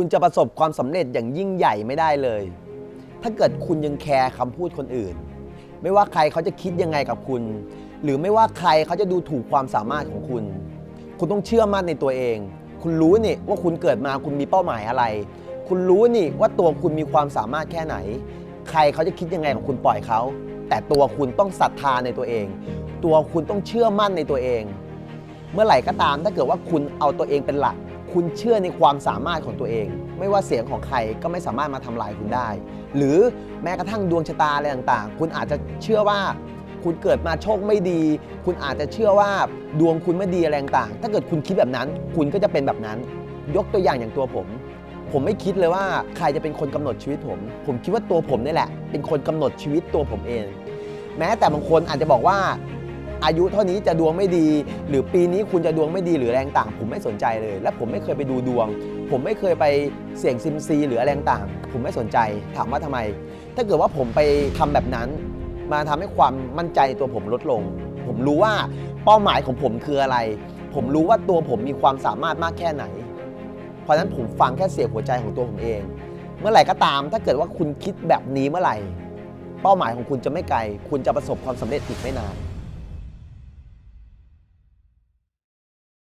คุณจะประสบความสำเร็จอย่างยิ่งใหญ่ไม่ได้เลย ถ้าเกิดคุณยังแคร์คำพูดคนอื่น ไม่ว่าใครเขาจะคิดยังไงกับคุณ หรือไม่ว่าใครเขาจะดูถูกความสามารถของคุณ คุณต้องเชื่อมั่นในตัวเอง คุณรู้นี่ว่าคุณเกิดมาคุณมีเป้าหมายอะไร คุณรู้นี่ว่าตัวคุณมีความสามารถแค่ไหน ใครเขาจะคิดยังไงของคุณปล่อยเขา แต่ตัวคุณต้องศรัทธาในตัวเอง ตัวคุณต้องเชื่อมั่นในตัวเอง เมื่อไหร่ก็ตามถ้าเกิดว่าคุณเอาตัวเองเป็นหลัก คุณเชื่อในความสามารถของตัวเอง ไม่ว่าเสียงของใครก็ไม่สามารถมาทำลายคุณได้ หรือแม้กระทั่งดวงชะตาอะไรต่างๆ คุณอาจจะเชื่อว่าคุณเกิดมาโชคไม่ดี คุณอาจจะเชื่อว่าดวงคุณไม่ดีอะไรต่างๆ ถ้าเกิดคุณคิดแบบนั้น คุณก็จะเป็นแบบนั้น ยกตัวอย่างอย่างตัวผม ผมไม่คิดเลยว่าใครจะเป็นคนกำหนดชีวิตผม ผมคิดว่าตัวผมนี่แหละ เป็นคนกำหนดชีวิตตัวผมเอง แม้แต่บางคนอาจจะบอกว่า อายุเท่านี้จะดวงไม่ดี หรือปีนี้คุณจะดวงไม่ดีหรืออะไรต่าง ผมไม่สนใจเลย และผมไม่เคยไปดูดวง ผมไม่เคยไปเสี่ยงซิมซี หรืออะไรต่างผมไม่สนใจถามว่าทำไม ถ้าเกิดว่าผมไปทำแบบนั้น มาทำให้ความมั่นใจตัวผมลดลง ผมรู้ว่าเป้าหมายของผมคืออะไร ผมรู้ว่าตัวผมมีความสามารถมากแค่ไหน เพราะฉะนั้นผมฟังแค่เสียงหัวใจของตัวผมเอง เมื่อไหร่ก็ตาม ถ้าเกิดว่าคุณคิดแบบนี้เมื่อไหร่ เป้าหมายของคุณจะไม่ไกล คุณจะประสบความสำเร็จอีกไม่นาน